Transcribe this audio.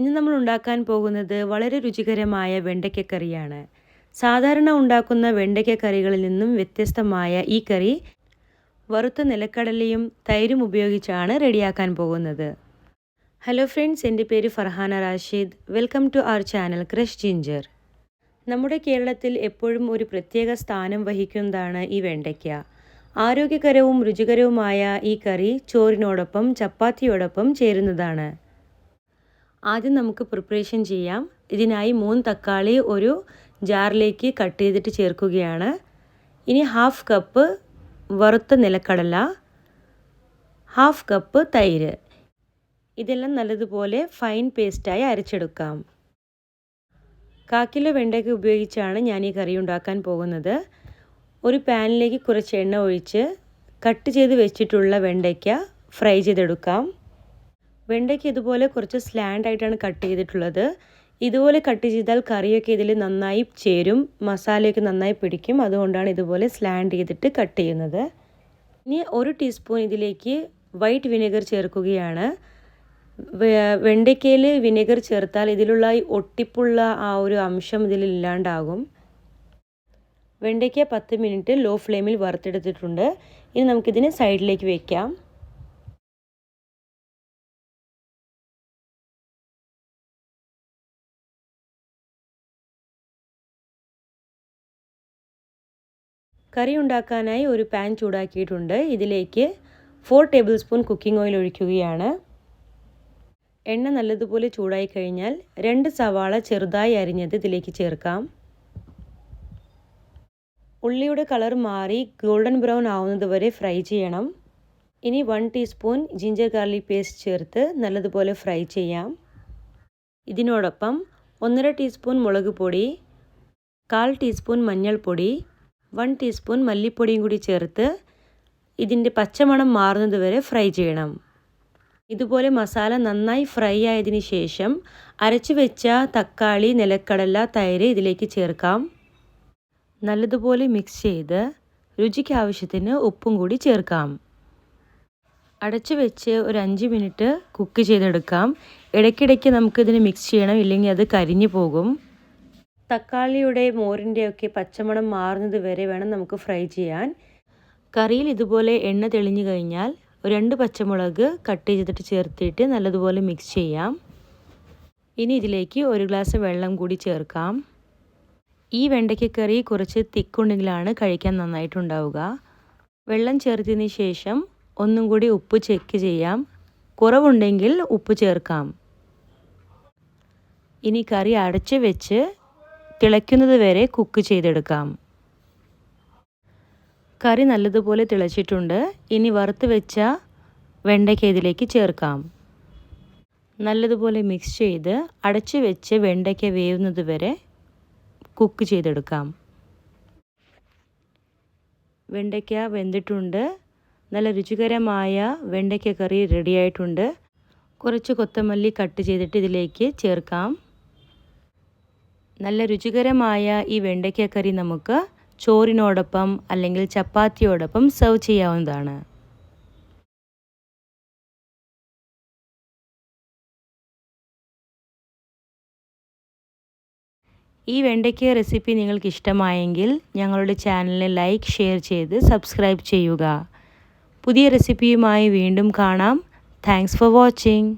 ഇന്ന് നമ്മൾ ഉണ്ടാക്കാൻ പോകുന്നത് വളരെ രുചികരമായ വെണ്ടയ്ക്കക്കറിയാണ്. സാധാരണ ഉണ്ടാക്കുന്ന വെണ്ടയ്ക്കക്കറികളിൽ നിന്നും വ്യത്യസ്തമായ ഈ കറി വറുത്ത നിലക്കടലയും തൈരും ഉപയോഗിച്ചാണ് റെഡിയാക്കാൻ പോകുന്നത്. ഹലോ ഫ്രണ്ട്സ് എന്റെ പേര് Farhana Rashid. Welcome to our channel crush ginger. നമ്മുടെ കേരളത്തിൽ എപ്പോഴും ഒരു പ്രത്യേക സ്ഥാനം വഹിക്കുന്നതാണ് ഈ വെണ്ടയ്ക്ക. ആരോഗ്യകരവും രുചികരവുമായ ഈ കറി ചോറിനോടൊപ്പം ചപ്പാത്തിയോടൊപ്പം ചേരുന്നതാണ്. ആദ്യം നമുക്ക് പ്രിപ്പറേഷൻ ചെയ്യാം. ഇതിനായി മൂന്ന് തക്കാളി ഒരു ജാറിലേക്ക് കട്ട് ചെയ്തിട്ട് ചേർക്കുകയാണ്. ഇനി ഹാഫ് കപ്പ് വറുത്ത നിലക്കടല ഹാഫ് കപ്പ് തൈര്. ഇതെല്ലാം നല്ലതുപോലെ ഫൈൻ പേസ്റ്റായി അരച്ചെടുക്കാം. കാക്കിലോ വെണ്ടയ്ക്ക ഉപയോഗിച്ചാണ് ഞാൻ ഈ കറി ഉണ്ടാക്കാൻ പോകുന്നത്. ഒരു പാനിലേക്ക് കുറച്ച് എണ്ണ ഒഴിച്ച് കട്ട് ചെയ്ത് വെച്ചിട്ടുള്ള വെണ്ടയ്ക്ക ഫ്രൈ ചെയ്തെടുക്കാം. വെണ്ടയ്ക്ക് ഇതുപോലെ കുറച്ച് സ്ലാൻഡ് ആയിട്ടാണ് കട്ട് ചെയ്തിട്ടുള്ളത്. ഇതുപോലെ കട്ട് ചെയ്താൽ കറിയൊക്കെ ഇതിൽ നന്നായി ചേരും മസാലയൊക്കെ നന്നായി പിടിക്കും. അതുകൊണ്ടാണ് ഇതുപോലെ സ്ലാൻഡ് ചെയ്തിട്ട് കട്ട് ചെയ്യുന്നത്. ഇനി ഒരു ടീസ്പൂൺ ഇതിലേക്ക് വൈറ്റ് വിനെഗർ ചേർക്കുകയാണ്. വെണ്ടയ്ക്കയിൽ വിനെഗർ ചേർത്താൽ ഇതിലുള്ള ഈ ഒട്ടിപ്പുള്ള ആ ഒരു അംശം ഇതിൽ ഇല്ലാണ്ടാകും. വെണ്ടയ്ക്ക പത്ത് മിനിറ്റ് ലോ ഫ്ലെയിമിൽ വറുത്തെടുത്തിട്ടുണ്ട്. ഇനി നമുക്കിതിനെ സൈഡിലേക്ക് വെക്കാം. കറി ഉണ്ടാക്കാനായി ഒരു പാൻ ചൂടാക്കിയിട്ടുണ്ട്. ഇതിലേക്ക് four table spoon cooking oil ഒഴിക്കുകയാണ്. എണ്ണ നല്ലതുപോലെ ചൂടായി കഴിഞ്ഞാൽ രണ്ട് സവാള ചെറുതായി അരിഞ്ഞത് ഇതിലേക്ക് ചേർക്കാം. ഉള്ളിയുടെ കളർ മാറി ഗോൾഡൻ ബ്രൗൺ ആവുന്നത് വരെ ഫ്രൈ ചെയ്യണം. ഇനി one teaspoon ginger garlic paste ചേർത്ത് നല്ലതുപോലെ ഫ്രൈ ചെയ്യാം. ഇതിനോടൊപ്പം ഒന്നര ടീസ്പൂൺ മുളക് പൊടി കാൽ ടീസ്പൂൺ മഞ്ഞൾപ്പൊടി വൺ ടീസ്പൂൺ മല്ലിപ്പൊടിയും കൂടി ചേർത്ത് ഇതിന്റെ പച്ചമണം മാറുന്നത് വരെ ഫ്രൈ ചെയ്യണം. ഇതുപോലെ മസാല നന്നായി ഫ്രൈ ആയതിന് ശേഷം അരച്ചു വെച്ച തക്കാളി നിലക്കടല തൈര് ഇതിലേക്ക് ചേർക്കാം. നല്ലതുപോലെ മിക്സ് ചെയ്ത് രുചിക്ക് ആവശ്യത്തിന് ഉപ്പും കൂടി ചേർക്കാം. അടച്ചു വെച്ച് ഒരു അഞ്ച് മിനിറ്റ് കുക്ക് ചെയ്തെടുക്കാം. ഇടയ്ക്കിടയ്ക്ക് നമുക്കിതിന് മിക്സ് ചെയ്യണം ഇല്ലെങ്കിൽ അത് കരിഞ്ഞു പോകും. തക്കാളിയുടെ മോരിന്റെയൊക്കെ പച്ചമണം മാറുന്നത് വരെ വേണം നമുക്ക് ഫ്രൈ ചെയ്യാൻ. കറിയിൽ ഇതുപോലെ എണ്ണ തെളിഞ്ഞു കഴിഞ്ഞാൽ രണ്ട് പച്ചമുളക് കട്ട് ചെയ്തിട്ട് ചേർത്തിട്ട് നല്ലതുപോലെ മിക്സ് ചെയ്യാം. ഇനി ഇതിലേക്ക് ഒരു ഗ്ലാസ് വെള്ളം കൂടി ചേർക്കാം. ഈ വെണ്ടയ്ക്കക്കറി കുറച്ച് തിക്കുണ്ടെങ്കിലാണ് കഴിക്കാൻ നന്നായിട്ടുണ്ടാവുക. വെള്ളം ചേർത്തതിന് ശേഷം ഒന്നും കൂടി ഉപ്പ് ചെക്ക് ചെയ്യാം. കുറവുണ്ടെങ്കിൽ ഉപ്പ് ചേർക്കാം. ഇനി കറി അടച്ച് വെച്ച് തിളയ്ക്കുന്നത് വരെ കുക്ക് ചെയ്തെടുക്കാം. കറി നല്ലതുപോലെ തിളച്ചിട്ടുണ്ട്. ഇനി വറുത്ത് വെച്ച വെണ്ടയ്ക്ക ഇതിലേക്ക് ചേർക്കാം. നല്ലതുപോലെ മിക്സ് ചെയ്ത് അടച്ചു വെച്ച് വെണ്ടയ്ക്ക വേവുന്നത് വരെ കുക്ക് ചെയ്തെടുക്കാം. വെണ്ടയ്ക്ക വെന്തിട്ടുണ്ട്. നല്ല രുചികരമായ വെണ്ടയ്ക്ക കറി റെഡിയായിട്ടുണ്ട് കുറച്ച് കൊത്തമല്ലി കട്ട് ചെയ്തിട്ട് ഇതിലേക്ക് ചേർക്കാം. നല്ല രുചികരമായ ഈ വെണ്ടയ്ക്കക്കറി നമുക്ക് ചോറിനോടൊപ്പം അല്ലെങ്കിൽ ചപ്പാത്തിയോടൊപ്പം സെർവ് ചെയ്യാവുന്നതാണ്. ഈ വെണ്ടയ്ക്ക റെസിപ്പി നിങ്ങൾക്ക് ഇഷ്ടമായെങ്കിൽ ഞങ്ങളുടെ ചാനലിനെ ലൈക്ക് ഷെയർ ചെയ്ത് സബ്സ്ക്രൈബ് ചെയ്യുക. പുതിയ റെസിപ്പിയുമായി വീണ്ടും കാണാം. Thanks for watching